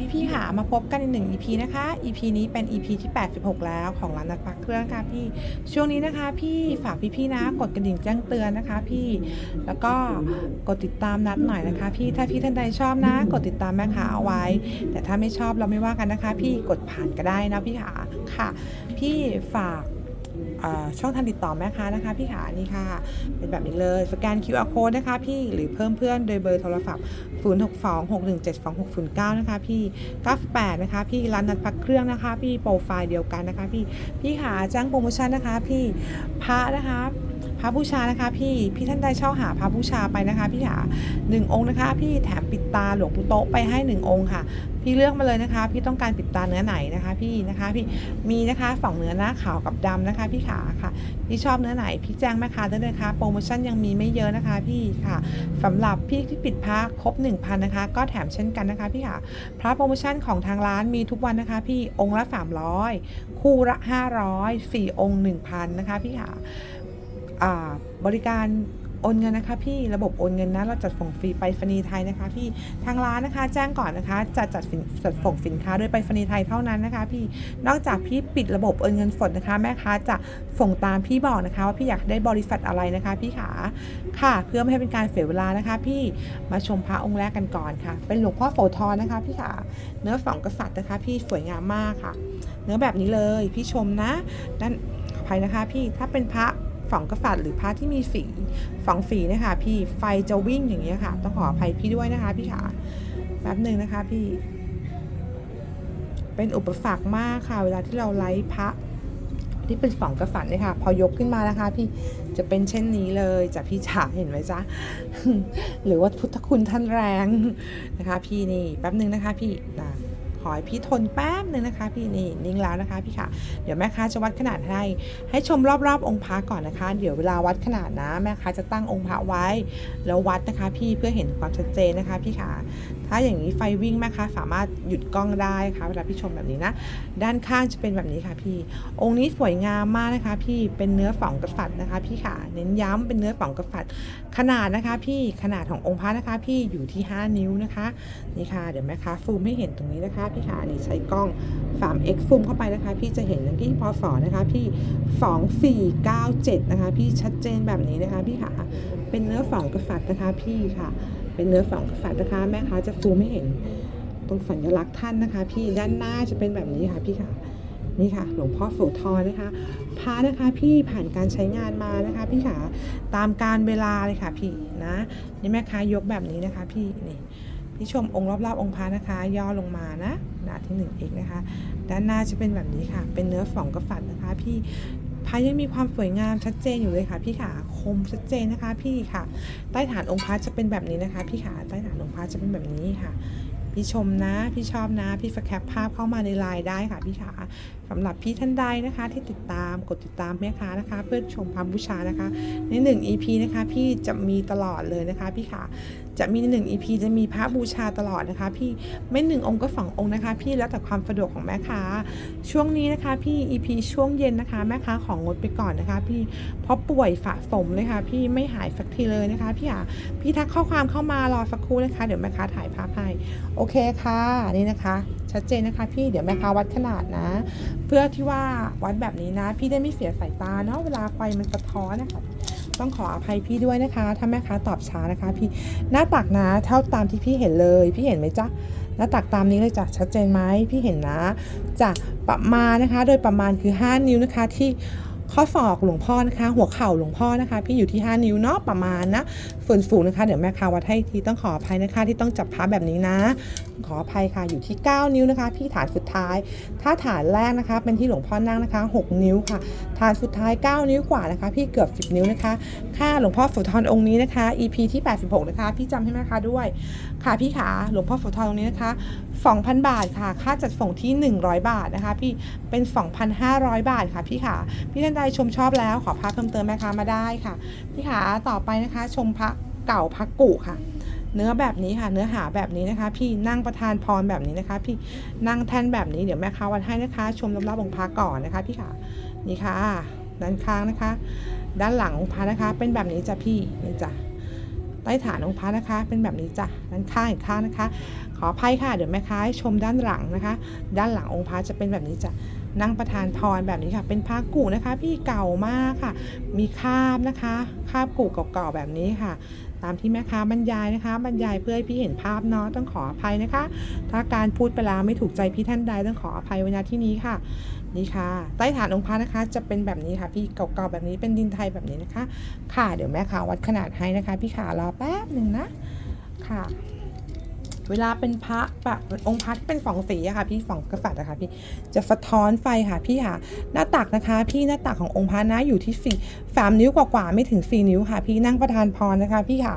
พี่พี่ค่ะมาพบกันในหนึ่ง EP นะคะ EP นี้เป็น EP ที่ 86 แล้วของร้านนัดพักเครื่องค่ะพี่ ช่วงนี้นะคะพี่ฝากพี่พี่นะกดกระดิ่งแจ้งเตือนนะคะพี่แล้วก็กดติดตามนัดหน่อยนะคะ พี่ถ้าพี่ท่านใดชอบนะ กดติดตามแม่ค้าเอาไว้ แต่ถ้าไม่ชอบเราไม่ว่ากันนะคะ พี่กดผ่านก็ได้นะพี่ขาค่ะ พี่ฝาก ช่องทางติดต่อแม่ค้านะคะ พี่ขานี่ค่ะ เป็นแบบนี้เลยสแกน QR code นะคะพี่หรือเพิ่มเพื่อนโดยเบอร์โทรศัพท์ 0626172609 นะคะพี่ 98 นะคะ พี่ร้านนัดพักเครื่องนะคะ พี่โปรไฟล์เดียวกันนะคะ พี่พี่ขาจ้างโปรโมชั่นนะคะ พี่พระนะคะ พระบูชานะคะพี่พี่ท่านใดเช่าหาพระบูชาไปนะคะ พี่ขาหนึ่งองค์นะคะ พี่แถมปิดตาหลวงปู่โต๊ะไปให้หนึ่งองค์ค่ะ พี่เลือกมาเลยนะคะ พี่ต้องการปิดตาเนื้อไหนนะคะ พี่นะคะพี่มีนะคะสองเนื้อหนะขาวกับดำนะคะ พี่ขาค่ะพี่ชอบเนื้อไหน พี่แจ้งแม่ค้าได้เลยค่ะโปรโมชั่นยังมีไม่เยอะนะคะ พี่ค่ะสำหรับพี่ที่ปิดพระครบ1,000นะคะ ก็แถมเช่นกันนะคะพี่ค่ะพระโปรโมชั่นของทางร้านมีทุกวันนะคะ พี่องค์ละ300คู่ละ500 4องค์1,000นะคะ พี่ค่ะอ่า บริการโอนเงินนะคะพี่ระบบโอนเงินนะเราจัดส่งฟรีไปรษณีย์ไทยนะคะพี่ทางร้านนะคะ แจ้งก่อนนะคะจะจัดจัดส่งสินค้าด้วยไปรษณีย์ไทยเท่านั้นนะคะ พี่นอกจากพี่ปิดระบบโอนเงินสดนะคะ แม่ค้าจะส่งตามพี่บอกนะคะ ว่าพี่อยากได้บริษัทอะไรนะคะ พี่ขาค่ะ เพื่อไม่ให้เป็นการเสียเวลานะคะ พี่มาชมพระองค์แรกกันก่อนค่ะ เป็นหลวงพ่อโสธรนะคะ พี่ขาเนื้อสองกษัตริย์นะคะ พี่สวยงามมากค่ะ เนื้อแบบนี้เลยพี่ชมนะด้านภัยนะคะ พี่ถ้าเป็นพระ สองกษัตริย์หรือพระที่มีสีสองสีนะคะ พี่ไฟจะวิ่งอย่างเงี้ยค่ะ ต้องขออภัยพี่ด้วยนะคะพี่ขาแป๊บหนึ่งนะคะพี่ เป็นอุปสรรคมากค่ะ เวลาที่เราไลฟ์พระที่เป็นสองกษัตริย์เนี่ยค่ะ พอยกขึ้นมานะคะ พี่จะเป็นเช่นนี้เลยจากพี่จ๋าเห็นไหมจ๊ะหรือว่าพุทธคุณท่านแรงนะคะ พี่นี่แป๊บหนึ่งนะคะ พี่นะ อให้พี่ทนแป๊บหนึ่งนะคะ พี่นี่นิ่งแล้วนะคะพี่ค่ะ เดี๋ยวแม่ค้าจะวัดขนาดให้ ให้ชมรอบๆ องค์พระก่อนนะคะ เดี๋ยวเวลาวัดขนาดนะแม่ค้าจะตั้งองค์พระไว้ แล้ววัดนะคะพี่เพื่อเห็นความชัดเจนนะคะพี่ค่ะ ถ้าอย่างนี้ไฟวิ่งแม่ค้าสามารถหยุดกล้องได้ค่ะเวลาพี่ชมแบบนี้นะ ด้านข้างจะเป็นแบบนี้ค่ะพี่ องค์นี้สวยงามมากนะคะ พี่เป็นเนื้อสองกษัตริย์นะคะพี่ค่ะ เน้นย้ำเป็นเนื้อสองกษัตริย์ขนาดนะคะ พี่ขนาดขององค์พระนะคะ พี่อยู่ที่ 5 นิ้วนะคะนี่ค่ะเดี๋ยวแม่ค้าซูมให้เห็นตรงนี้นะคะค่ะนี่ใช้กล้อง 3x ซูมเข้าไปนะคะ พี่จะเห็นอย่างที่พศนะคะ พี่ 2497 นะคะ พี่ชัดเจนแบบนี้นะคะพี่ค่ะ เป็นเนื้อสองกษัตริย์นะคะพี่ค่ะ เป็นเนื้อสองกษัตริย์นะคะแม่ค้าจะซูมให้เห็น ตรงสัญลักษณ์ท่านนะคะ พี่ด้านหน้าจะเป็นแบบนี้ค่ะพี่ค่ะนี่ค่ะหลวงพ่อโสธรนะคะพระนะคะพี่ผ่านการใช้งานมานะคะ พี่ค่ะตามการเวลาเลยค่ะพี่นะนี่แม่ค้ายกแบบนี้นะคะ พี่นี่ พี่ชมองค์รอบๆองค์พระนะคะ ย่อลงมานะหนาที่หนึ่งเอกนะคะ ด้านหน้าจะเป็นแบบนี้ค่ะ เป็นเนื้อฝองกระฝันนะคะ พี่พระยังมีความสวยงามชัดเจนอยู่เลยค่ะพี่ค่ะคมชัดเจนนะคะพี่ค่ะ ใต้ฐานองค์พระจะเป็นแบบนี้นะคะ พี่ค่ะใต้ฐานองค์พระจะเป็นแบบนี้ค่ะพี่ชมนะ พี่ชอบนะ พี่สแคปภาพเข้ามาในไลน์ได้ค่ะพี่ขาสำหรับพี่ท่านใดนะคะ ที่ติดตามกดติดตามแม่ค้านะคะ เพื่อชมพระบูชานะคะ ในหนึ่ง EP นะคะ พี่จะมีตลอดเลยนะคะพี่ขาจะมีในหนึ่ง EP จะมีพระบูชาตลอดนะคะ พี่ไม่หนึ่งองค์ก็สององค์นะคะ พี่แล้วแต่ความสะดวกของแม่ค้า ช่วงนี้นะคะ พี่ EP ช่วงเย็นนะคะ แม่ค้าของงดไปก่อนนะคะ พี่เพราะป่วยสะสมเลยค่ะ พี่ไม่หายสักทีเลยนะคะพี่อะพี่ทักข้อความเข้ามารอสักครู่นะคะ เดี๋ยวแม่ค้าถ่ายภาพให้โอเคค่ะนี่นะคะ ชัดเจนนะคะพี่เดี๋ยวแม่ค้าวัดขนาดนะ เพื่อที่ว่าวัดแบบนี้นะ พี่ได้ไม่เสียสายตาเนาะเวลาไฟมันสะท้อนนะคะต้องขออภัยพี่ด้วยนะคะ ถ้าแม่ค้าตอบช้านะคะ พี่หน้าตักนะเท่าตามที่พี่เห็นเลย พี่เห็นไหมจ๊ะหน้าตักตามนี้เลยจ้ะชัดเจนไหมพี่เห็นนะจะประมาณนะคะ โดยประมาณคือ 5 นิ้วนะคะที่ ข้อศอกหลวงพ่อนะคะ หัวเข่าหลวงพ่อนะคะ พี่อยู่ที่ 5 นิ้วเนาะประมาณนะส่วนสูงนะคะ เดี๋ยวแม่ค้าวัดให้ทีต้องขออภัยนะคะ ที่ต้องจับพระแบบนี้นะ ขออภัยค่ะอยู่ที่ 9 นิ้วนะคะ พี่ฐานสุดท้าย ถ้าฐานแรกนะคะ เป็นที่หลวงพ่อนั่งนะคะ 6 นิ้วค่ะ ฐานสุดท้าย 9 นิ้วกว่านะคะ พี่เกือบ 10 นิ้วนะคะ ค่าหลวงพ่อโสธรองค์นี้นะคะ EP ที่ 86 นะคะ พี่จำให้แม่ค้าด้วย ค่ะพี่ขาหลวงพ่อโสธรองค์นี้นะคะ 2,000 บาทค่ะ ค่าจัดส่งที่ 100 บาทนะคะ พี่เป็น 2,500 บาทค่ะพี่ขาพี่ท่านใดชมชอบแล้วขอพระเพิ่มเติมแม่ค้ามาได้ค่ะพี่ขาต่อไปนะคะ ชมพระเก่าพระกุค่ะ เนื้อแบบนี้ค่ะ เนื้อหาแบบนี้นะคะ พี่นั่งประทานพรแบบนี้นะคะ พี่นั่งแท่นแบบนี้เดี๋ยวแม่ค้าวัดให้นะคะ ชมรับๆองค์พระก่อนนะคะ พี่ขานี่ค่ะ ด้านข้างนะคะ ด้านหลังองค์พระนะคะ เป็นแบบนี้จ้ะพี่นี่จ้ะ ใต้ฐานองค์พระนะคะ เป็นแบบนี้จ้ะด้านข้างอีกข้างนะคะ ขออภัยค่ะ เดี๋ยวแม่ค้าให้ชมด้านหลังนะคะ ด้านหลังองค์พระจะเป็นแบบนี้จ้ะนั่งประทานพรแบบนี้ค่ะ เป็นพระกู่นะคะ พี่เก่ามากค่ะ มีคาบนะคะ คาบกู่เก่าๆแบบนี้ค่ะ ตามที่แม่ค้าบรรยายนะคะ บรรยายเพื่อให้พี่เห็นภาพเนาะต้องขออภัยนะคะ ถ้าการพูดไปแล้วไม่ถูกใจพี่ท่านใดต้องขออภัยไว้ณที่นี้ค่ะ นี่ค่ะ ใต้ฐานองค์พระนะคะ จะเป็นแบบนี้ค่ะ พี่เก่าๆแบบนี้เป็นดินไทยแบบนี้นะคะ ค่ะเดี๋ยวแม่ค้าวัดขนาดให้นะคะ พี่ขารอแป๊บหนึ่งนะค่ะ เวลาเป็นพระแบบองค์พระที่เป็นสองสีอะค่ะ พี่สองกษัตริย์อะค่ะพี่จะสะท้อนไฟค่ะพี่ค่ะ หน้าตักนะคะ พี่หน้าตักขององค์พระนะอยู่ที่สี่สามนิ้วกว่าๆไม่ถึงสี่นิ้วค่ะ พี่นั่งประทานพรนะคะ พี่ค่ะ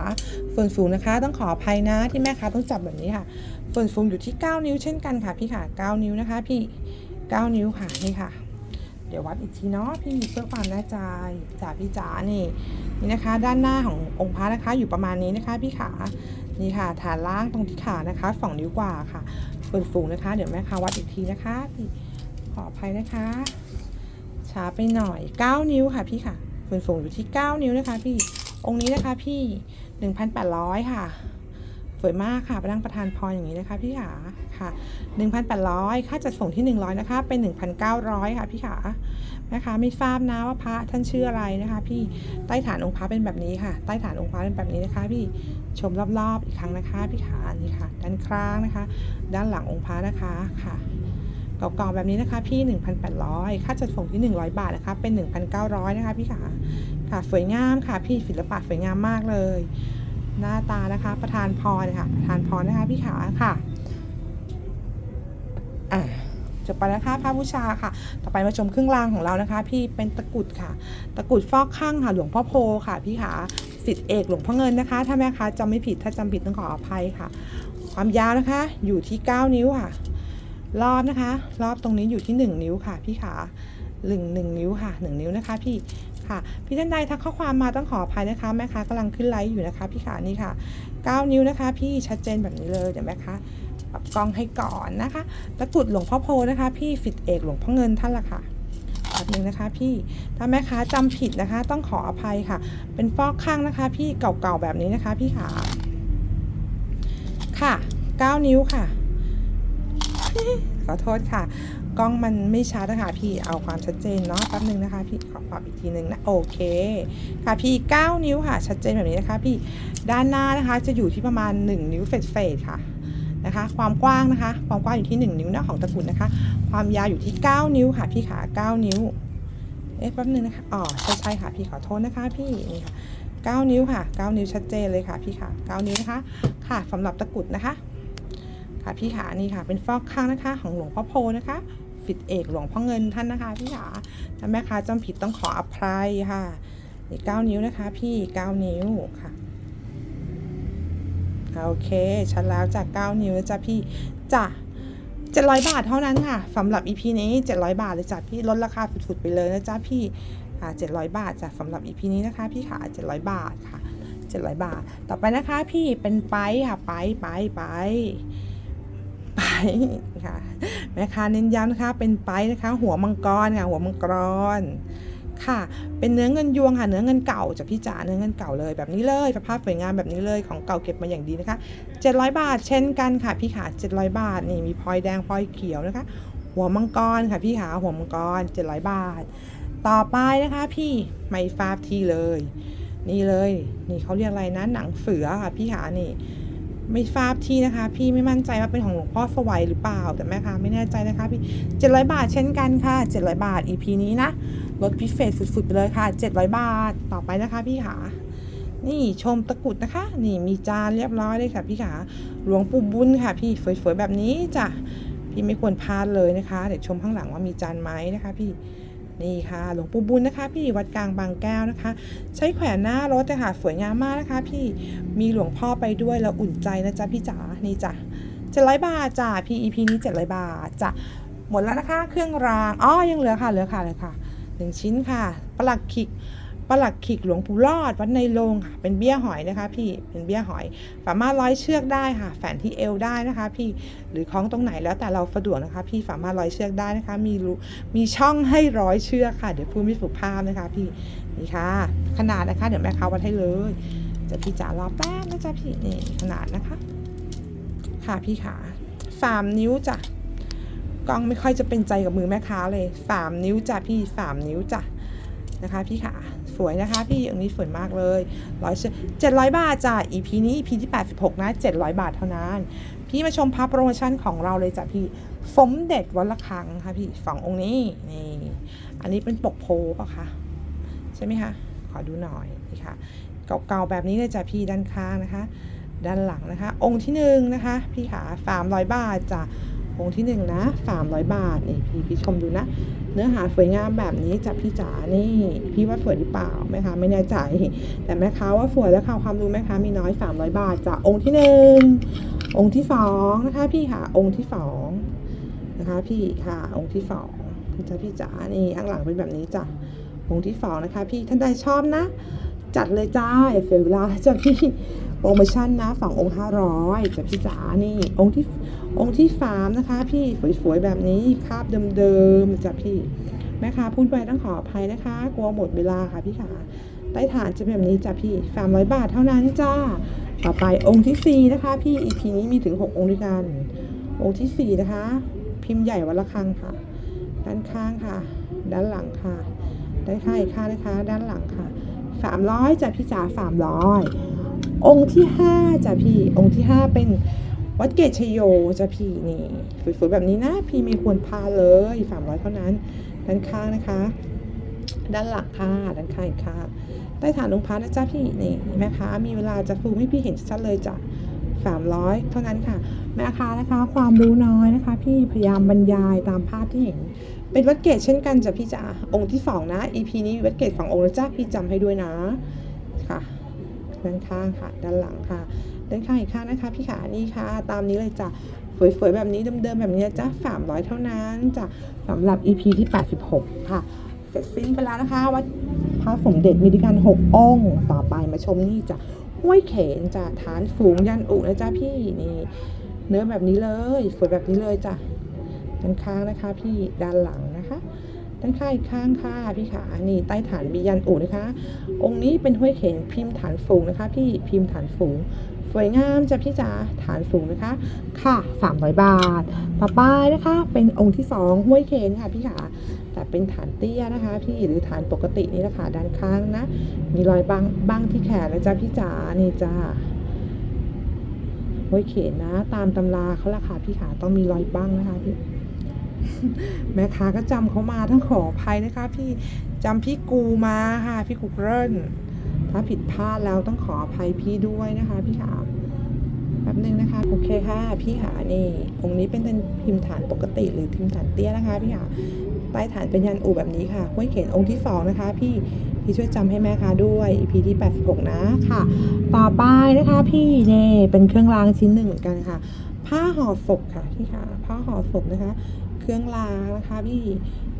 ส่วนสูงนะคะ ต้องขออภัยนะที่แม่ค้าต้องจับแบบนี้ค่ะส่วนสูงอยู่ที่ 9 นิ้วเช่นกันค่ะ พี่ค่ะ 9 นิ้วนะคะ พี่ 9 นิ้วค่ะนี่ค่ะ เดี๋ยววัดอีกทีเนาะพี่เพื่อความแน่ใจจ่าพี่จ๋านี่นี่นะคะ ด้านหน้าขององค์พระนะคะ อยู่ประมาณนี้นะคะ พี่ขานี่ค่ะ ฐานล่างตรงที่ขานะคะสองนิ้วกว่าค่ะส่วนสูงนะคะ เดี๋ยวแม่ค้าวัดอีกทีนะคะพี่ขออภัยนะคะช้าไปหน่อย 9 นิ้วค่ะพี่ค่ะส่วนสูงอยู่ที่ 9 นิ้วนะคะ พี่องค์นี้นะคะพี่ 1,800 ค่ะ สวยมากค่ะไปนั่งประทานพรอย่างนี้นะคะพี่ขาค่ะ1,800 ค่าจัดส่งที่ 100 นะคะ เป็น 1,900 ค่ะพี่ขานะคะ ไม่ทราบนะว่าพระท่านชื่ออะไรนะคะ พี่ใต้ฐานองค์พระเป็นแบบนี้ค่ะ ใต้ฐานองค์พระเป็นแบบนี้นะคะ พี่ชมรอบๆอีกครั้งนะคะ พี่ขานี่ค่ะ ด้านข้างนะคะ ด้านหลังองค์พระนะคะค่ะเก่าๆแบบนี้นะคะพี่ 1,800 ค่าจัดส่งที่ 100 บาทนะคะเป็น 1,900 นะคะพี่ขาค่ะสวยงามค่ะพี่ศิลปะสวยงามมากเลย หน้าตานะคะ ประธานพรค่ะประธานพรนะคะพี่ขาค่ะอะจบไปแล้วค่ะพระบูชาค่ะ ต่อไปมาชมเครื่องรางของเรานะคะ พี่เป็นตะกุดค่ะ ตะกุดฟอกข้างค่ะ หลวงพ่อโพค่ะ พี่ขาสิทธิเอกหลวงพ่อเงินนะคะ ถ้าแม่ค้าจำไม่ผิดถ้าจำผิดต้องขออภัยค่ะ ความยาวนะคะ อยู่ที่ 9 นิ้วค่ะ รอบนะคะ รอบตรงนี้อยู่ที่ 1 นิ้วค่ะ พี่ขาหนึ่งหนึ่งนิ้วค่ะ 1 นิ้วนะคะ พี่ ค่ะ พี่ท่านใดทักข้อความมาต้องขออภัยนะคะแม่ค้ากำลังขึ้นไลฟ์อยู่นะคะ พี่ขานี่ค่ะ 9 นิ้วนะคะ พี่ชัดเจนแบบนี้เลยเดี๋ยวแม่ค้าปรับกล้องให้ก่อนนะคะตะกุดหลวงพ่อโพนะคะ พี่ฟิตเอกหลวงพ่อเงินท่านละค่ะแบบนึงนะคะ พี่ถ้าแม่ค้าจำผิดนะคะ ต้องขออภัยค่ะ เป็นฟอกข้างนะคะ พี่เก่าๆแบบนี้นะคะ พี่ขาค่ะ 9 นิ้วค่ะขอโทษค่ะ กล้องมันไม่ชัดนะคะพี่เอาความชัดเจนเนาะแป๊บนึงนะคะ พี่ขอปรับอีกทีนึงนะโอเค ค่ะพี่ 9 นิ้วค่ะ ชัดเจนแบบนี้นะคะ พี่ด้านหน้านะคะจะอยู่ที่ประมาณ 1 นิ้วเฟดๆค่ะนะคะความกว้างนะคะ ความกว้างอยู่ที่ 1 นิ้วนะของตะกุดนะคะ ความยาวอยู่ที่ 9 นิ้วค่ะพี่ขา9นิ้วเอ๊ะแป๊บนึงนะคะอ๋อใช่ใช่ค่ะพี่ขอโทษนะคะพี่นี่ค่ะ9 นิ้วค่ะ 9 นิ้วชัดเจนเลยค่ะพี่ค่ะ 9 นิ้วนะคะ ค่ะสำหรับตะกุดนะคะ ค่ะพี่ขานี่ค่ะ เป็นฟอกข้างนะคะ ของหลวงพ่อโพนะคะ ฟิตเอกหลวงพ่อเงินท่านนะคะพี่ขาถ้าแม่ค้าจำผิดต้องขออภัยค่ะนี่9นิ้วนะคะ พี่9นิ้วค่ะโอเคชัดแล้วจาก9นิ้วนะจ๊ะพี่จ้ะ700บาทเท่านั้นค่ะสำหรับ EP นี้700บาทเลยจ้ะพี่ลดราคาสุดๆไปเลยนะจ๊ะพี่ค่ะ700บาทจ้ะสำหรับ EP นี้นะคะ พี่ขา700บาทค่ะ700บาท ต่อไปนะคะ พี่เป็นไปค่ะไปไปไป ค่ะแม่ค้าเน้นย้ำนะคะ เป็นไปนะคะ หัวมังกรค่ะ หัวมังกรค่ะ เป็นเนื้อเงินยวงค่ะ เนื้อเงินเก่าจากพี่จ๋า เนื้อเงินเก่าเลยแบบนี้เลย สภาพสวยงามแบบนี้เลย ของเก่าเก็บมาอย่างดีนะคะ 700 บาทเช่นกันค่ะ พี่ขา700 บาท นี่มีพลอยแดงพลอยเขียวนะคะ หัวมังกรค่ะ พี่ขาหัวมังกร 700 บาท ต่อไปนะคะพี่ไม่ฟาบทีเลย นี่เลย นี่เขาเรียกอะไรนะ หนังเสือค่ะพี่ขานี่ ไม่ทราบที่นะคะ พี่ไม่มั่นใจว่าเป็นของหลวงพ่อสวัยหรือเปล่าแต่แม่ค้าไม่แน่ใจนะคะพี่700 บาทเช่นกันค่ะ 700 บาท EP นี้นะลดพิเศษสุดๆไปเลยค่ะ 700 บาทต่อไปนะคะพี่ขานี่ชมตะกรุดนะคะ นี่มีจานเรียบร้อยเลยค่ะพี่ขาหลวงปู่บุญค่ะ พี่สวยๆแบบนี้จ้ะพี่ไม่ควรพลาดเลยนะคะ เดี๋ยวชมข้างหลังว่ามีจานไหมนะคะ พี่ นี่ค่ะ หลวงปู่บุญนะคะ พี่วัดกลางบางแก้วนะคะ ใช้แขวนหน้ารถนะคะสวยงามมากนะคะ พี่มีหลวงพ่อไปด้วยแล้วอุ่นใจนะจ๊ะพี่จ๋านี่จ้ะเจ็ดร้อยบาทจ้ะพี่ EP นี้เจ็ดร้อยบาทจ้ะหมดแล้วนะคะ เครื่องรางอ๋อยังเหลือค่ะเหลือค่ะเหลือค่ะหนึ่งชิ้นค่ะประหลักขิก ประหลักขิกหลวงปู่รอดวัดในโรงค่ะ เป็นเบี้ยหอยนะคะ พี่ เป็นเบี้ยหอย สามารถร้อยเชือกได้ค่ะ แฝนที่เอวได้นะคะ พี่ หรือคล้องตรงไหนแล้วแต่เราสะดวกนะคะ พี่สามารถร้อยเชือกได้นะคะ มีรูมีช่องให้ร้อยเชือกค่ะ เดี๋ยวพูดไม่สุภาพนะคะ พี่ นี่ค่ะ ขนาดนะคะ เดี๋ยวแม่ค้าวัดให้เลย จะพี่จ๋ารอแป๊บนะจ๊ะพี่ นี่ขนาดนะคะ ค่ะพี่ขาสามนิ้วจ้ะกล้องไม่ค่อยจะเป็นใจกับมือแม่ค้าเลยสามนิ้วจ้ะพี่สามนิ้วจ้ะนะคะ พี่ขา สวยนะคะ พี่องค์นี้สวยมากเลยร้อยเจ็ดร้อยบาทจ้ะ EP นี้ EP ที่ 86 นะ 700 บาทเท่านั้น พี่มาชมพับโปรโมชั่นของเราเลยจ้ะพี่สมเด็จวัดละคังค่ะพี่สององค์นี้นี่ อันนี้เป็นปกโพปะคะใช่ไหมคะขอดูหน่อยนี่ค่ะเก่าๆแบบนี้เลยจ้ะพี่ด้านข้างนะคะ ด้านหลังนะคะ องค์ที่หนึ่งนะคะ พี่ขาสามร้อยบาทจ้ะ งค์ที่หนึ่งนะสามร้อยบาทนี่พี่พี่ชมดูนะ เนื้อหาสวยงามแบบนี้จ้ะพี่จ๋านี่ พี่ว่าสวยหรือเปล่าแม่ค้าไม่แน่ใจ แต่แม่ค้าว่าสวยแล้วค่ะความรู้แม่ค้ามีน้อยสามร้อยบาทจ้ะองค์ที่หนึ่งองค์ที่สองนะคะพี่ค่ะองค์ที่สองนะคะพี่ค่ะองค์ที่สองจ้ะพี่จ๋านี่ข้างหลังเป็นแบบนี้จ้ะองค์ที่สองนะคะ พี่ท่านใดชอบนะ จัดเลยจ้าอย่าเสียเวลาจ้ะพี่ โปรโมชั่นนะสององค์ห้าร้อยจ้ะพี่จ๋านี่องค์ที่องค์ที่สามนะคะ พี่สวยๆแบบนี้คาบเดิมๆจ้ะพี่แม่ค้าพูดไปต้องขออภัยนะคะ กลัวหมดเวลาค่ะพี่ขาใต้ฐานจะเป็นแบบนี้จ้ะพี่สามร้อยบาทเท่านั้นจ้าต่อไปองค์ที่สี่นะคะพี่ EP นี้มีถึงหกองค์ด้วยกันองค์ที่สี่นะคะ พิมพ์ใหญ่วัดละคังค่ะ ด้านข้างค่ะ ด้านหลังค่ะ ได้านข้าอีกข้านะคะ ด้านหลังค่ะสามร้อยจ้ะพี่จ๋าสามร้อย องค์ที่ห้าจ้ะพี่ องค์ที่ห้าเป็นวัดเกตชโยจ้ะพี่นี่สวยๆแบบนี้นะพี่ไม่ควรพาเลยสามร้อยเท่านั้น ด้านข้างนะคะ ด้านหลังค่ะด้านข้างอีกค่ะใต้ฐานองค์พระนะจ๊ะพี่นี่แม่ค้ามีเวลาจะฟูมให้พี่เห็นชัดเลยจ้ะสามร้อยเท่านั้นค่ะ แม่ค้านะคะความรู้น้อยนะคะ พี่พยายามบรรยายตามภาพที่เห็น เป็นวัดเกตเช่นกันจ้ะพี่จ๋าองค์ที่สองนะ EP นี้มีวัดเกตสององค์นะจ๊ะพี่จำให้ด้วยนะค่ะ ด้านข้างค่ะ ด้านหลังค่ะ ด้านข้างอีกข้างนะคะ พี่ขานี่ค่ะ ตามนี้เลยจ้ะสวยๆแบบนี้เดิมๆแบบนี้จ้ะสามร้อยเท่านั้นจ้ะสำหรับ EP ที่ 86 ค่ะ เสร็จสิ้นไปแล้วนะคะวัดพระสมเด็จมีด้วยกันหกองค์ต่อไปมาชมนี่จ้ะห้วยเขนจ้ะฐานฝูงยันอุนะจ๊ะพี่นี่เนื้อแบบนี้เลย สวยแบบนี้เลยจ้ะด้านข้างนะคะ พี่ด้านหลัง ด้านข้างอีกข้างค่ะพี่ขานี่ใต้ฐานบียันอูนะคะ องค์นี้เป็นห้วยเขนพิมพ์ฐานฝูงนะคะ พี่พิมพ์ฐานฝูง สวยงามจ้ะพี่จ๋าฐานสูงนะคะ ค่ะ 300 บาท ต่อไปนะคะ เป็นองค์ที่สองห้วยเขนค่ะพี่ขาแต่เป็นฐานเตี้ยนะคะ พี่หรือฐานปกตินี่แหละค่ะด้านข้างนะ มีรอยบางบางที่แขนนะจ๊ะพี่จ๋านี่จ้าห้วยเขนนะ ตามตำราเขาราคาพี่ขาต้องมีรอยบ้างนะคะพี่ แม่ค้าก็จำเขามาต้องขออภัยนะคะ พี่จำพี่กูมาค่ะ พี่กูเกิลถ้าผิดพลาดแล้วต้องขออภัยพี่ด้วยนะคะ พี่ขาแป๊บนึงนะคะ โอเคค่ะ พี่ขานี่องค์นี้เป็นพิมพ์ฐานปกติหรือพิมพ์ฐานเตี้ยนะคะ พี่ขาใต้ฐานเป็นยันอูแบบนี้ค่ะห้วยเขนองค์ที่สองนะคะ พี่พี่ช่วยจำให้แม่ค้าด้วย EP ที่ 86 นะค่ะ ต่อไปนะคะ พี่เน่เป็นเครื่องรางชิ้นหนึ่งเหมือนกันค่ะ ผ้าห่อศพค่ะพี่ค่ะผ้าห่อศพนะคะ เครื่องรางนะคะพี่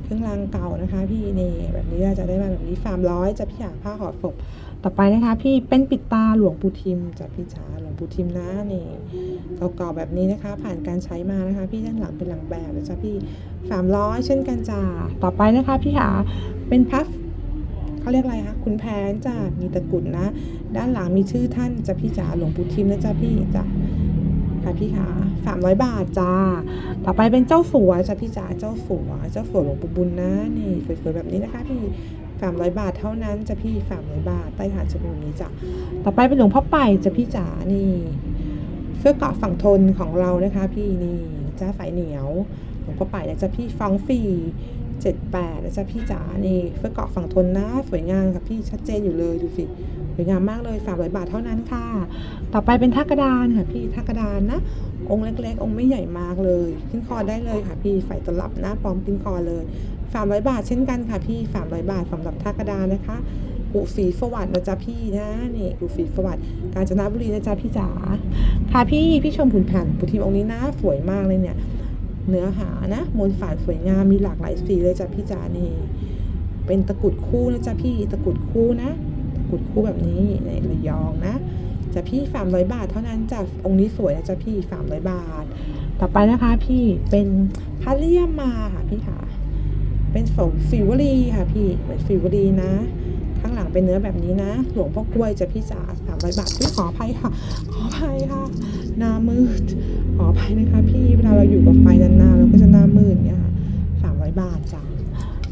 เครื่องรางเก่านะคะพี่นี่แบบนี้จะได้มาแบบนี้สามร้อยจะพี่ค่ะผ้าห่อศพต่อไปนะคะพี่เป็นปิดตาหลวงปู่ทิมจากพี่จ๋าหลวงปู่ทิมนะนี่เก่าๆแบบนี้นะคะ ผ่านการใช้มานะคะ พี่ด้านหลังเป็นหลังแบบนะจ๊ะพี่สามร้อยเช่นกันจ้าต่อไปนะคะพี่ขาเป็นพัฟเขาเรียกอะไรคะคุณแผนจ้ามีตะกุดนะ ด้านหลังมีชื่อท่านจะพี่จ๋าหลวงปู่ทิมนะจ๊ะพี่จ้ะ ค่ะพี่ขาสามร้อยบาทจ้า ต่อไปเป็นเจ้าสัวจ้ะพี่จ๋า เจ้าสัว เจ้าสัวหลวงปู่บุญนะ นี่สวยๆแบบนี้นะคะพี่สามร้อยบาทเท่านั้นจะพี่สามร้อยบาทใต้ฐานจะเป็นแบบนี้จ้ะ ต่อไปเป็นหลวงพ่อไปจะพี่จ๋า นี่ เสื้อเกาะฝั่งทนของเรานะคะ พี่นี่จ้าสายเหนียว หลวงพ่อไปนะจ๊ะพี่ฟังฟีเจ็ดแปดนะจ๊ะพี่จ๋า นี่เสื้อเกาะฝั่งทนนะ สวยงามค่ะพี่ชัดเจนอยู่เลยดูสิ วยงามมากเลยสามร้อยบาทเท่านั้นค่ะ ต่อไปเป็นทักกระดานค่ะพี่ทักกระดานนะ องค์เล็กๆ องค์ไม่ใหญ่มากเลยขึ้นคอได้เลยค่ะพี่ฝ่ายตลับนะพร้อมขึ้นคอเลยสามร้อยบาทเช่นกันค่ะพี่สามร้อยบาทสำหรับทักกระดานนะคะกุฝีสวัสดิ์นะจ๊ะพี่นะนี่กุฝีสวัสดิ์กาญจนบุรีนะจ๊ะพี่จ๋าค่ะพี่พี่ชมผุนแผ่นปุทีมองค์นี้นะสวยมากเลยเนี่ย เนื้อหานะมวลฝานสวยงามมีหลากหลายสีเลยจ้ะพี่จ๋านี่เป็นตะกรุดคู่นะจ๊ะพี่ตะกรุดคู่นะ กุดคู่แบบนี้ในระยองนะจะพี่สามร้อยบาทเท่านั้นจ้ะองค์นี้สวยนะจะพี่สามร้อยบาท ต่อไปนะคะพี่เป็นพระเลี่ยมมาค่ะพี่ค่ะ เป็นฝงฟิวรีค่ะพี่เหมือนฟิวรีนะข้างหลังเป็นเนื้อแบบนี้นะ หลวงพ่อกล้วยจะพี่จ๋าสามร้อยบาทพี่ขออภัยค่ะ ขออภัยค่ะหน้ามืดขออภัยนะคะ พี่เวลาเราอยู่กับไฟนานๆเราก็จะหน้ามืดเนี่ยค่ะสามร้อยบาทจ้ะ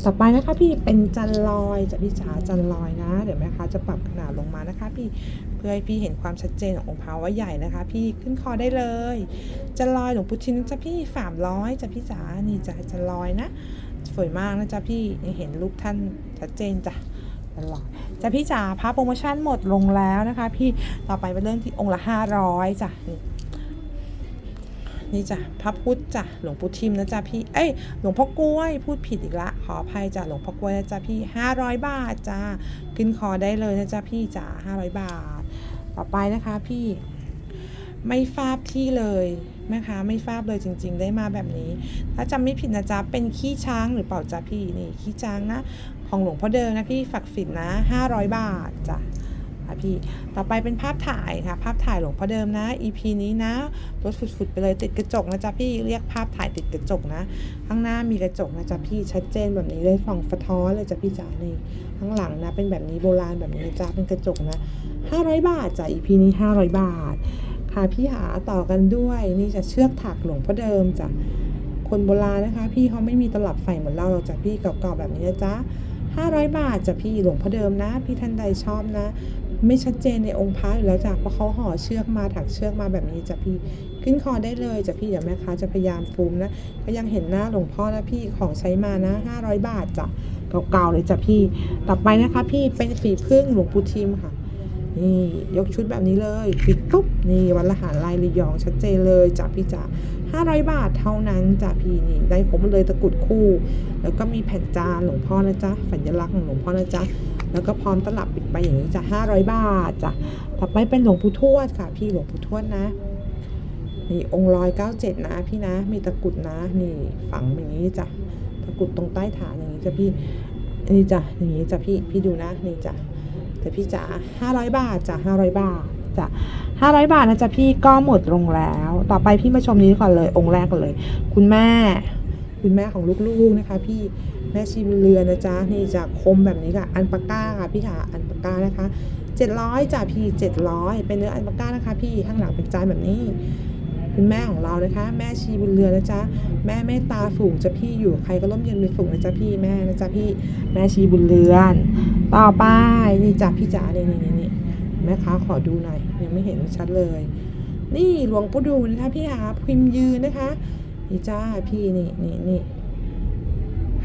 ต่อไปนะคะพี่เป็นจันลอยจะพี่จ๋าจันลอยนะ เดี๋ยวแม่ค้าจะปรับขนาดลงมานะคะ พี่เพื่อให้พี่เห็นความชัดเจนขององค์พระว่าใหญ่นะคะ พี่ขึ้นคอได้เลยจันลอยหลวงปู่ชินจะพี่สามร้อยจะพี่จ๋านี่จะจันลอยนะสวยมากนะจ๊ะพี่เห็นรูปท่านชัดเจนจ้ะจันลอยจะพี่จ๋าพระโปรโมชั่นหมดลงแล้วนะคะ พี่ต่อไปเป็นเรื่องที่องค์ละห้าร้อยจ้ะ นี่จ้ะพระพุทธจ้ะหลวงปู่ทิมนะจ๊ะพี่เอ้ยหลวงพ่อกล้วยพูดผิดอีกละขออภัยจ้ะหลวงพ่อกล้วยนะจ๊ะพี่ห้าร้อยบาทจ้าขึ้นคอได้เลยนะจ๊ะพี่จ้าร้อยบาท ต่อไปนะคะพี่ไม่ฟาบที่เลยนะคะไม่ฟาบเลยจริง ๆ ได้มาแบบนี้ ถ้าจำไม่ผิดนะจ๊ะเป็นขี้ช้างหรือเปล่าจ๊ะพี่นี่ขี้ช้างนะ ของหลวงพ่อเดิมนะพี่ฝักฝินนะห้าร้อยบาทจ้ะ ค่ะพี่ ต่อไปเป็นภาพถ่ายค่ะ ภาพถ่ายหลวงพ่อเดิมนะ EP นี้นะรถฝุดๆไปเลยติดกระจกนะจ๊ะพี่ เรียกภาพถ่ายติดกระจกนะ ข้างหน้ามีกระจกนะจ๊ะพี่ ชัดเจนแบบนี้เลยส่องสะท้อเลยจ้ะพี่จ๋านี่ ข้างหลังนะ เป็นแบบนี้โบราณแบบนี้นะจ้ะเป็นกระจกนะ 500 บาทจ้ะ EP นี้ 500 บาท ค่ะพี่หาต่อกันด้วยนี่จะเชือกถักหลวงพ่อเดิมจ้ะ คนโบราณนะคะ พี่เขาไม่มีตลับไฟเหมือนเราหรอกจ้ะพี่เก่าๆแบบนี้นะจ๊ะ500 บาทจ้ะพี่หลวงพ่อเดิมนะ พี่ท่านใดชอบนะ ไม่ชัดเจนในองค์พระอยู่แล้วจ้ะเพราะเขาห่อเชือกมาถักเชือกมาแบบนี้จ้ะพี่ขึ้นคอได้เลยจ้ะพี่เดี๋ยวแม่ค้าจะพยายามฟูมนะก็ยังเห็นหน้าหลวงพ่อนะพี่ของใช้มานะ 500 บาทจ้ะเก่าๆเลยจ้ะพี่ ต่อไปนะคะพี่เป็นฝีพึ่งหลวงปู่ทิมค่ะนี่ยกชุดแบบนี้เลยปิดปุ๊บนี่วันละหารลายระยองชัดเจนเลยจ้ะพี่จ๋า500 บาทเท่านั้นจ้ะพี่นี่ได้ครบเลยตะกุดคู่ แล้วก็มีแผ่นจานหลวงพ่อนะจ๊ะสัญลักษณ์ของหลวงพ่อนะจ๊ะ แล้วก็พร้อมตลับปิดไปอย่างนี้จ้ะ500 บาทจ้ะต่อไปเป็นหลวงปู่ทวดค่ะ พี่หลวงปู่ทวดนะนี่องค์ร้อยเก้าเจ็ดนะพี่นะ มีตะกุดนะ นี่ฝังอย่างนี้จ้ะตะกุดตรงใต้ฐานอย่างนี้จ้ะพี่นี่จ้ะอย่างนี้จ้ะพี่พี่ดูนะนี่จ้ะแต่พี่จ๋าห้าร้อยบาทจ้ะห้าร้อยบาทจ้ะห้าร้อยบาทนะจ๊ะพี่ก็หมดลงแล้ว ต่อไปพี่มาชมนี้ก่อนเลยองค์แรกก่อนเลย คุณแม่ คุณแม่ของลูกๆนะคะ พี่ แม่ชีบุญเรือนนะจ๊ะนี่จะคมแบบนี้ค่ะ อันปาก้าค่ะพี่ค่ะอันปาก้านะคะเจ็ดร้อยจ้ะพี่เจ็ดร้อยเป็นเนื้ออันปาก้านะคะ พี่ข้างหลังเป็นจานแบบนี้คุณแม่ของเรานะคะ แม่ชีบุญเรือนนะจ๊ะแม่เมตตาฝูงจะพี่อยู่ใครก็ร่มเย็นเป็นฝูงนะจ๊ะพี่แม่นะจ๊ะพี่แม่ชีบุญเรือน ต่อไปนี่จ้ะพี่จ๋าเนี่ยนี่นี่นี่แม่ค้าขอดูหน่อยยังไม่เห็นชัดเลย นี่หลวงปู่ดูนะคะพี่หาพิมพ์ยืนนะคะนี่จ้าพี่นี่นี่นี่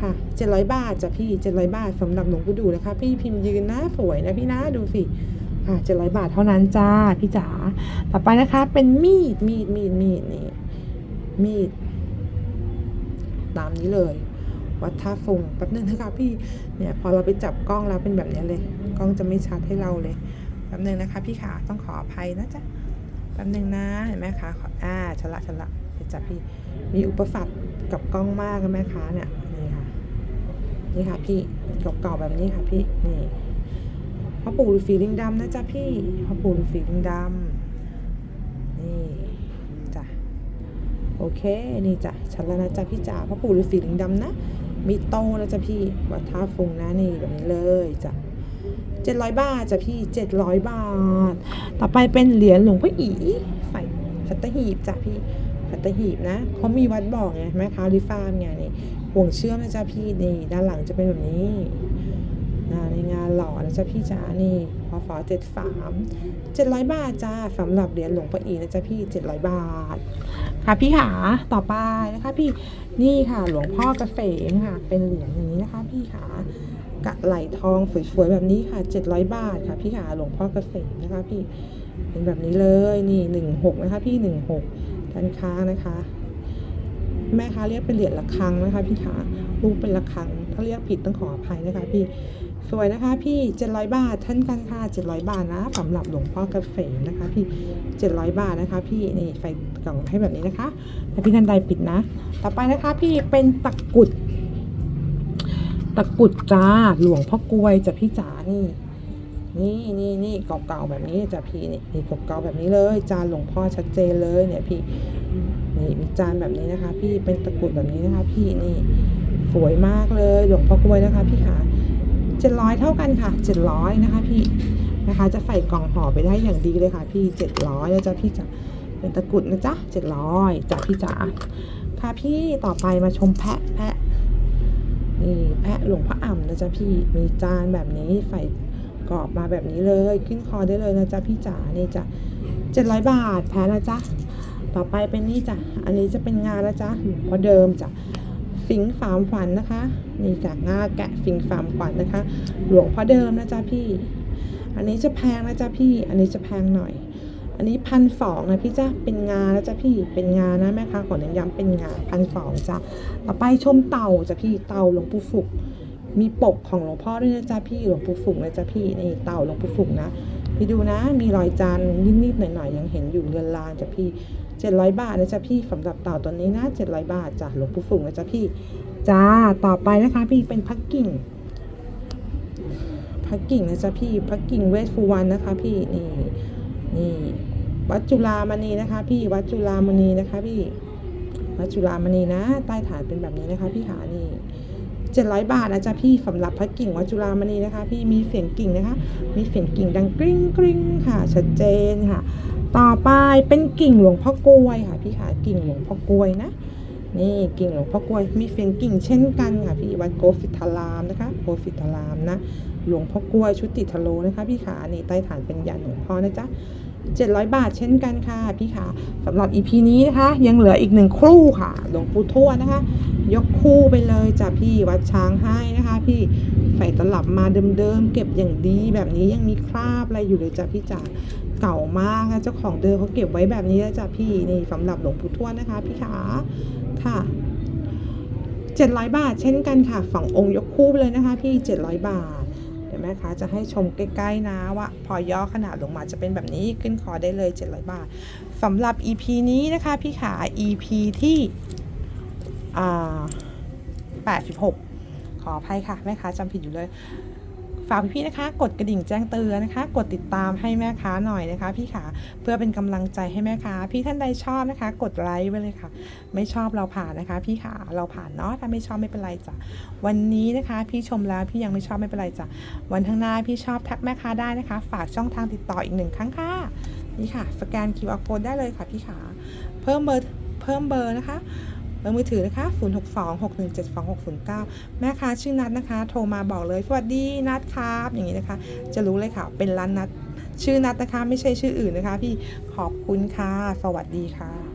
ค่ะเจ็ดร้อยบาทจ้ะพี่เจ็ดร้อยบาทสำหรับหลวงปู่ดูนะคะ พี่พิมพ์ยืนนะสวยนะพี่นะดูสิค่ะเจ็ดร้อยบาทเท่านั้นจ้าพี่จ๋าต่อไปนะคะ เป็นมีดมีดมีดมีดนี่มีด ตามนี้เลยวัดท่าฟงแป๊บนึงนะคะพี่เนี่ยพอเราไปจับกล้องแล้วเป็นแบบนี้เลย กล้องจะไม่ชัดให้เราเลยแป๊บนึงนะคะ พี่ขาต้องขออภัยนะจ๊ะแป๊บนึงนะเห็นไหมคะขออ่าชละชละเห็นจ้ะพี่มีอุปสรรคกับกล้องมากนะแม่ค้าเนี่ย นี่ค่ะนี่ค่ะพี่เก่าๆแบบนี้ค่ะพี่นี่พ่อปู่ฤาษีลิงดำนะจ๊ะพี่พ่อปู่ฤาษีลิงดำนี่จ้ะโอเคนี่จ้ะฉันแล้วนะจ๊ะพี่จ๋าพ่อปู่ฤาษีลิงดำนะมีโตนะจ๊ะพี่วัดท่าฟงนะนี่แบบนี้เลยจ้ะเจ็ดร้อยบาทจ้ะพี่เจ็ดร้อยบาท ต่อไปเป็นเหรียญหลวงพ่ออีใส่พัตหีบจ้ะพี่พัตตหีบนะเขามีวัดบอกไงแม่ค้าริฟาร์มไงนี่ ห่วงเชื่อมนะจ๊ะพี่นี่ด้านหลังจะเป็นแบบนี้ในงานหล่อนะจ๊ะพี่จ๋านี่พอฝอเจ็ดสามเจ็ดร้อยบาทจ้าสำหรับเหรียญหลวงพ่ออีนะจ๊ะพี่เจ็ดร้อยบาท ค่ะพี่ขาต่อไปนะคะพี่นี่ค่ะหลวงพ่อกเกษมค่ะ เป็นเหรียญอย่างนี้นะคะ พี่ขากะไหลทองสวยๆแบบนี้ค่ะ700บาทค่ะ พี่ขาหลวงพ่อกเกษมนะคะพี่เป็นแบบนี้เลยนี่หนึ่งหกนะคะ พี่หนึ่งหกด้านค้างนะคะ แม่ค้าเรียกเป็นเหรียญระฆังนะคะพี่ขารูปเป็นระฆังถ้าเรียกผิดต้องขออภัยนะคะพี่สวยนะคะพี่700บาทท่านกันค่ะ700บาทนะสำหรับหลวงพ่อเกษมนะคะพี่700บาทนะคะ พี่นี่ไฟกล่องให้แบบนี้นะคะถ้าพี่ท่านใดปิดนะ ต่อไปนะคะ พี่เป็นตะกุดตะกุดจ้าหลวงพ่อกลวยจ้ะพี่จ๋านี่นี่นี่นี่เก่าๆแบบนี้จ้ะพี่นี่นี่เก่าๆแบบนี้เลยจานหลวงพ่อชัดเจนเลยเนี่ยพี่ นี่มีจานแบบนี้นะคะ พี่เป็นตะกรุดแบบนี้นะคะ พี่นี่สวยมากเลยหลวงพ่อกลวยนะคะ พี่ขา700เท่ากันค่ะ700นะคะ พี่นะคะ จะใส่กล่องห่อไปได้อย่างดีเลยค่ะ พี่700นะจ๊ะพี่จ๋าเป็นตะกรุดนะจ๊ะ700จ้ะพี่จ๋าค่ะพี่ต่อไปมาชมแพะแพะนี่แพะหลวงพระอ่ำนะจ๊ะพี่มีจานแบบนี้ใส่กรอบมาแบบนี้เลย ขึ้นคอได้เลยนะจ๊ะพี่จ๋านี่จ้ะ700บาทแพะนะจ๊ะ ต่อไปเป็นนี่จ้ะ อันนี้จะเป็นงานนะจ๊ะหลวงพ่อเดิมจ้ะสิงห์ฟามขวัญนะคะ นี่จากงาแกะสิงห์ฟามขวัญนะคะ หลวงพ่อเดิมนะจ๊ะพี่ อันนี้จะแพงนะจ๊ะพี่ อันนี้จะแพงหน่อย อันนี้พันสองนะพี่จ้ะเป็นงานะจ๊ะพี่ เป็นงานะแม่ค้าขอเน้นย้ำเป็นงาพันสองจ้ะ ต่อไปชมเต่าจ้ะพี่ เต่าหลวงปู่ฝุก มีปกของหลวงพ่อด้วยนะจ๊ะพี่ หลวงปู่ฝุกนะจ๊ะพี่ นี่เต่าหลวงปู่ฝุกนะ พี่ดูนะ มีรอยจานนิดๆหน่อยๆยังเห็นอยู่เรือนรางจ้ะพี่ 700 บาทนะจ๊ะพี่สำหรับเต่าตัวนี้นะ700 บาทจ้ะหลวงปู่ฝุกนะจ๊ะพี่จ้าต่อไปนะคะพี่เป็นพักกิ่งพักกิ่งนะจ๊ะพี่พักกิ่งเวสฟูวันนะคะ พี่นี่นี่วัดจุฬามณีนะคะ พี่วัดจุฬามณีนะคะ พี่วัดจุฬามณีนะ ใต้ฐานเป็นแบบนี้นะคะ พี่ขานี่เจ็ดร้อยบาทนะจ๊ะพี่สำหรับพักกิ่งวัดจุฬามณีนะคะ พี่มีเสียงกิ่งนะคะ มีเสียงกิ่งดังกริ้งกริ้งค่ะ ชัดเจนค่ะ ต่อไปเป็นกิ่งหลวงพ่อกลวยค่ะพี่ขากิ่งหลวงพ่อกลวยนะ นี่กิ่งหลวงพ่อกลวยมีเสียงกิ่งเช่นกันค่ะพี่วัดโกฟิตารามนะคะโกฟิตารามนะหลวงพ่อกลวยชุติทโลนะคะพี่ขานี่ใต้ฐานเป็นยันหลวงพ่อนะจ๊ะ700 บาทเช่นกันค่ะพี่ขาสำหรับ EP นี้นะคะ ยังเหลืออีกหนึ่งคู่ค่ะหลวงปู่ทวดนะคะ ยกคู่ไปเลยจ้ะพี่วัดช้างให้นะคะ พี่ใส่ตลับมาเดิมๆเก็บอย่างดีแบบนี้ยังมีคราบอะไรอยู่เลยจ้ะพี่จ๋า เก่ามากนะเจ้าของเดิมเขาเก็บไว้แบบนี้แล้วจ้ะพี่นี่สำหรับหลวงปู่ทวดนะคะ พี่ขาค่ะ700บาทเช่นกันค่ะ ฝั่งองค์ยกคู่เลยนะคะพี่700บาทเดี๋ยวแม่ค้าจะให้ชมใกล้ๆนะว่า พอย่อขนาดลงมาจะเป็นแบบนี้ขึ้นคอได้เลย700บาทสำหรับ EP นี้นะคะพี่ขา EP ที่อ่า86 ขออภัยค่ะ แม่ค้าจำผิดอยู่เลย ฝากพี่ๆนะคะ กดกระดิ่งแจ้งเตือนนะคะ กดติดตามให้แม่ค้าหน่อยนะคะ พี่ขาเพื่อเป็นกำลังใจให้แม่ค้าพี่ท่านใดชอบนะคะ กดไลค์ไว้เลยค่ะ ไม่ชอบเราผ่านนะคะ พี่ขาเราผ่านเนาะถ้าไม่ชอบไม่เป็นไรจ้ะวันนี้นะคะ พี่ชมแล้วพี่ยังไม่ชอบไม่เป็นไรจ้ะวันข้างหน้าพี่ชอบทักแม่ค้าได้นะคะ ฝากช่องทางติดต่ออีกหนึ่งครั้งค่ะนี่ค่ะ สแกน QR code ได้เลยค่ะพี่ขาเพิ่มเบอร์เพิ่มเบอร์นะคะ เบอร์มือถือนะคะ 0626172609 แม่ค้าชื่อนัดนะคะ โทรมาบอกเลยสวัสดีนัดครับ อย่างนี้นะคะ จะรู้เลยค่ะ เป็นร้านนัด ชื่อนัดนะคะ ไม่ใช่ชื่ออื่นนะคะ พี่ขอบคุณค่ะ สวัสดีค่ะ